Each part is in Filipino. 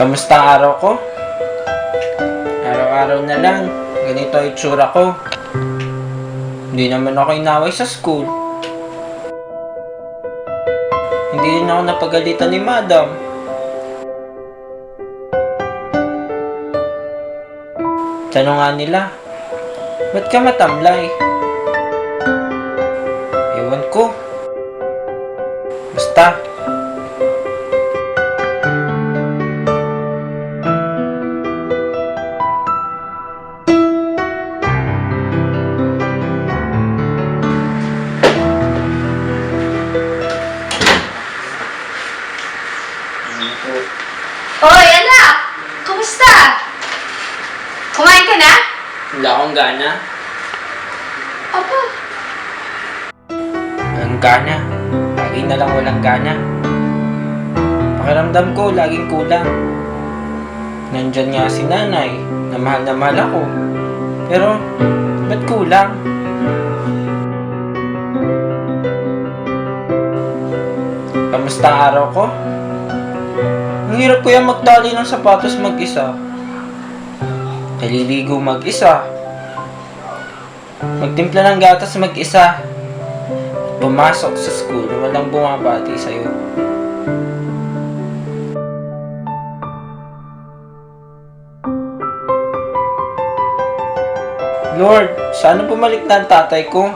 Kamusta araw ko? Araw-araw na lang. Ganito ang itsura ko. Hindi naman ako inaway sa school. Hindi rin ako napagalitan ni madam. Tanong nga nila, ba't ka matamlay? Kumain ka na? wala akong gana. Opo. Walang gana. Lagi na lang walang gana. Pakiramdam ko, laging kulang. Nandyan nga si nanay, na mahal na mahal ako. Pero, ba't kulang? Kamusta araw ko? Ang hirap ko yung magtali ng sapatos mag-isa. Naliligo mag-isa. Magtimpla ng gatas mag-isa. Pumasok sa school, walang bumabati sa'yo. Lord, sana bumalik na ang tatay ko.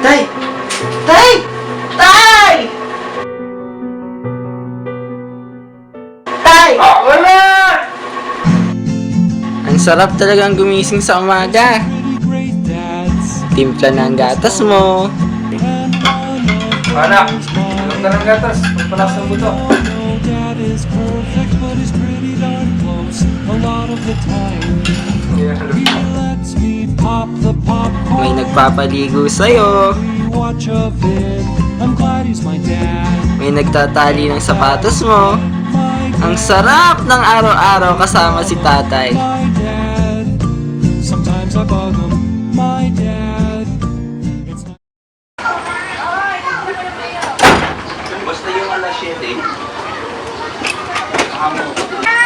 Tay! Tay! Tay! Tay! wala! Ang sarap talagang gumising sa umaga. Timpla ng gatas mo. Anak, inom ka ng gatas. Pagpalas ng buto. May nagpapaligo sa'yo. May nagtatali ng sapatos mo. Ang sarap ng araw-araw kasama si tatay. Basta yung alas 7.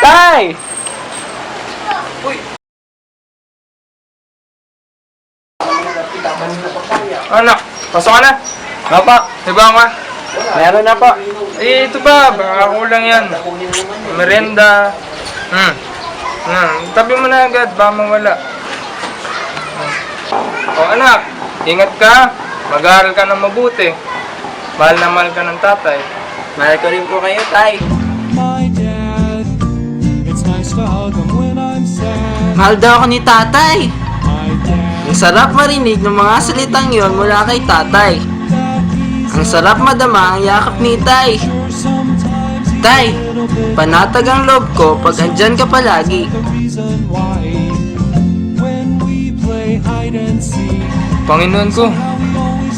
Tay! Anak, pasok ka na. Papa, ibang ka. Meron na po. Eh, ito ba? Baka kulang yan. Merenda. Hmm. Hmm. Tabi mo na agad, baka mawala. O anak, ingat ka. Mag-aaral ka ng mabuti. Mahal na mahal ka ng tatay. Mahal ko rin po kayo, tay. my dad. It's nice to hug him when I'm sad. Mahal daw ako ni tatay. My dad, Ang sarap marinig ng mga salitang yon mula kay tatay. Ang sarap madama ang yakap ni tay. Tay, panatag ang loob ko pag andyan ka palagi. Panginoon ko,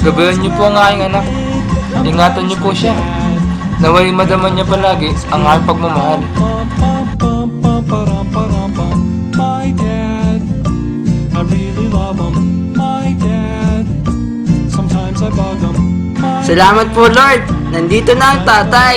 gabayan niyo po ang aking anak. Ingatan niyo po siya. Naway madaman niya palagi ang aking pagmamahal. My dad, I really Salamat po Lord, nandito na ang tatay.